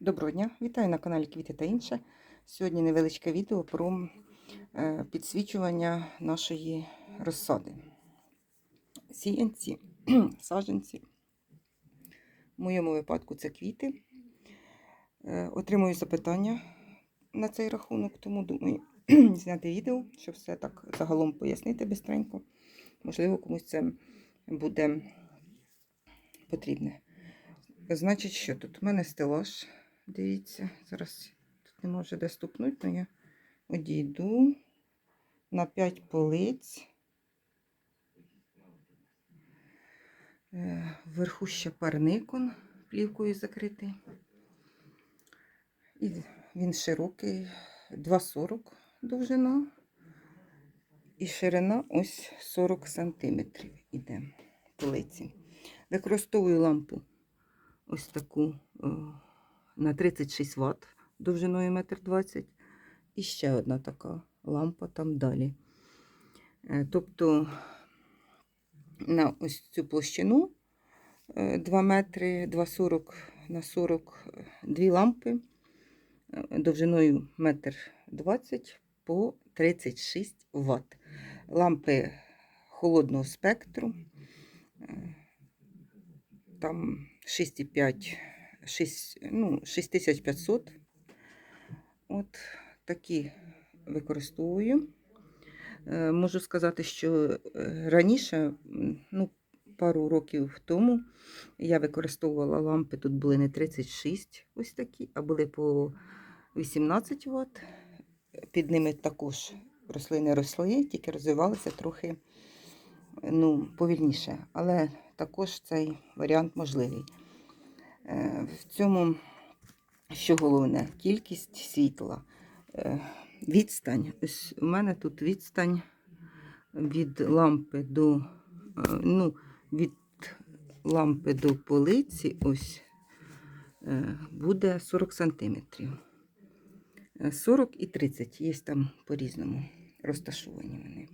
Доброго дня! Вітаю на каналі Квіти та інше. Сьогодні невеличке відео про е, підсвічування нашої розсади. Сіянці, саджанці. В моєму випадку це квіти. Е, Отримую запитання на цей рахунок, тому думаю зняти відео, щоб все так загалом пояснити бистренько. Можливо, комусь це буде потрібне. Значить, що тут? У мене стелаж. Дивіться, зараз тут не може де ступнути, але я одійду на 5 полиць. Е, Вверху ще парникон плівкою закритий. І він широкий, 2,40 довжина. І ширина ось 40 сантиметрів іде полиці. Використовую лампу ось таку о, на 36 Вт довжиною 1,20 м. І ще одна така лампа там далі. Е, Тобто на ось цю площину е, 2 метри, 2,40 на 40, е, дві лампи е, довжиною 1,20 м по 36 Вт. Лампи холодного спектру. е, Там 6,5, 6, ну, 6500. От такі використовую. Е, Можу сказати, що е, раніше, ну, пару років тому, я використовувала лампи, тут були не 36, ось такі, а були по 18 Вт. Під ними також рослини росли, тільки розвивалися трохи ну, повільніше. Але також цей варіант можливий. Е, В цьому, що головне, кількість світла. Е, Відстань. Ось у мене тут відстань від лампи до, е, ну, від лампи до полиці ось буде 40 сантиметрів. Е, 40 і 30, є там по-різному розташовані вони.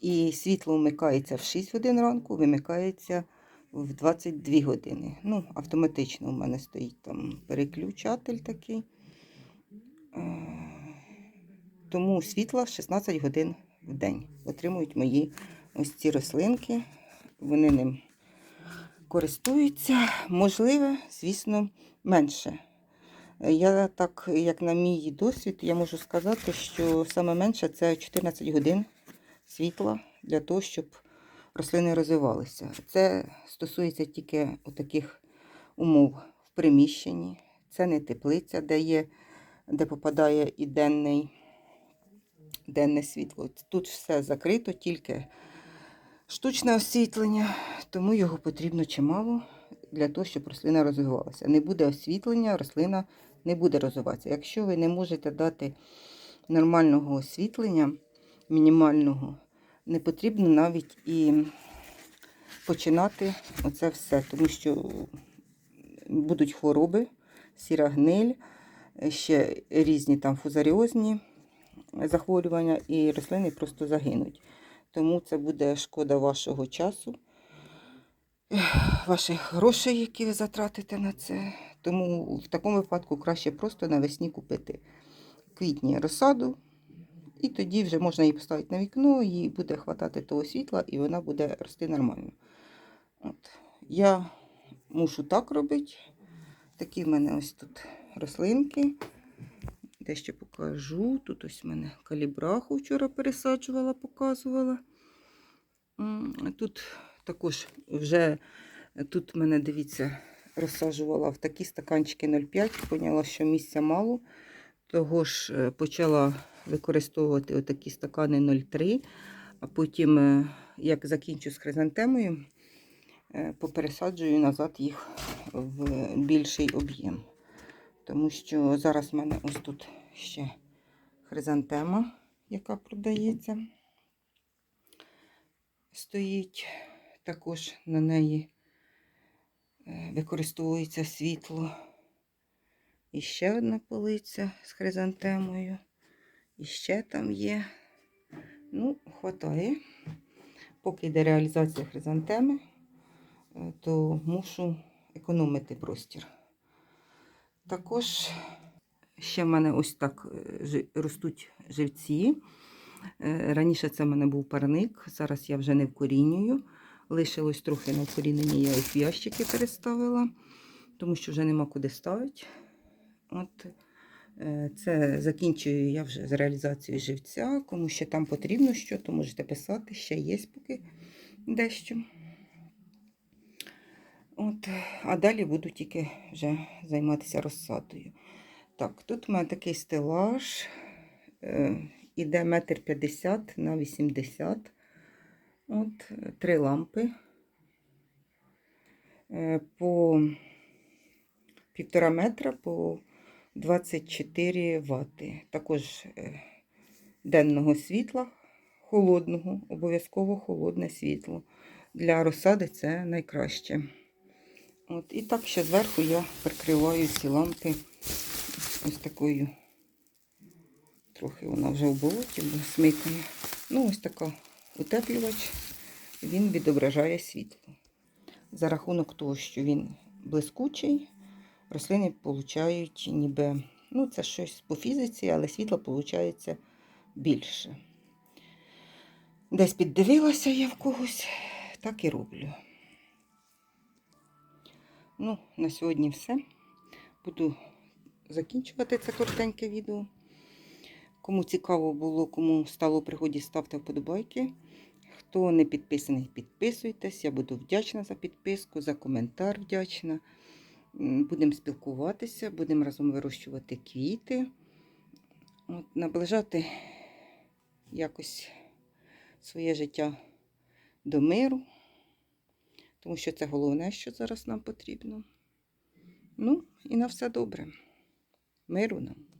І світло вмикається в 6 годин ранку, вимикається в 22 години. Ну, автоматично у мене стоїть там переключатель такий. Е, Тому світла 16 годин в день отримують мої ось ці рослинки. Вони ним користуються. Можливе, звісно, менше. Я так, як на мій досвід, я можу сказати, що саме менше це 14 годин світла для того, щоб рослини розвивалися. Це стосується тільки таких умов в приміщенні. Це не теплиця, де є, де попадає і денний, денне світло. Тут все закрито, тільки штучне освітлення, тому його потрібно чимало для того, щоб рослина розвивалася. Не буде освітлення, рослина не буде розвиватися. Якщо ви не можете дати нормального освітлення, мінімального, не потрібно навіть і починати оце все, тому що будуть хвороби, сіра гниль, ще різні там фузаріозні захворювання, і рослини просто загинуть. Тому це буде шкода вашого часу, ваших грошей, які ви затратите на це. Тому в такому випадку краще просто навесні купити квітні розсаду, і тоді вже можна її поставити на вікно, їй буде хватати того світла, і вона буде рости нормально. От. Я мушу так робити. Такі в мене ось тут рослинки. Дещо покажу. Тут ось в мене калібраху вчора пересаджувала, показувала. Тут також вже тут мене, дивіться, розсаджувала в такі стаканчики 0,5. Поняла, що місця мало. Того ж е, почала використовувати отакі стакани 0,3. А потім, е, як закінчу з хризантемою, е, попересаджую назад їх в більший об'єм. Тому що зараз в мене ось тут ще хризантема, яка продається, стоїть. Також на неї е, використовується світло. І ще одна полиця з хризантемою. І ще там є. Ну, хватає. Поки йде реалізація хризантеми, е, то мушу економити простір. Також ще в мене ось так е, ростуть живці. Е, Раніше це в мене був парник, зараз я вже не вкорінюю. Лишилось трохи на вкорінення, я їх в ящики переставила, тому що вже нема куди ставити. От, це закінчую я вже з реалізацією живця. Кому ще там потрібно що, то можете писати, ще є поки дещо. От, а далі буду тільки вже займатися розсадою. Так, тут у мене такий стелаж. Е, іде метр п'ятдесят на 80. От, е, три лампи. Е, по півтора метра по 24 вати. Також е, денного світла, холодного, обов'язково холодне світло. Для розсади це найкраще. От, і так ще зверху я прикриваю ці лампи ось такою. Трохи вона вже в болоті, бо смикає. Ну, ось така утеплювач, він відображає світло. За рахунок того, що він блискучий, рослини получають ніби, ну, це щось по фізиці, але світла виходить більше. Десь піддивилася я в когось, так і роблю. Ну, на сьогодні все. Буду закінчувати це коротеньке відео. Кому цікаво було, кому стало пригоді, ставте вподобайки. Хто не підписаний, підписуйтесь. Я буду вдячна за підписку, за коментар вдячна. Будемо спілкуватися, будемо разом вирощувати квіти. От, наближати якось своє життя до миру. Тому що це головне, що зараз нам потрібно. Ну, і на все добре. Миру нам.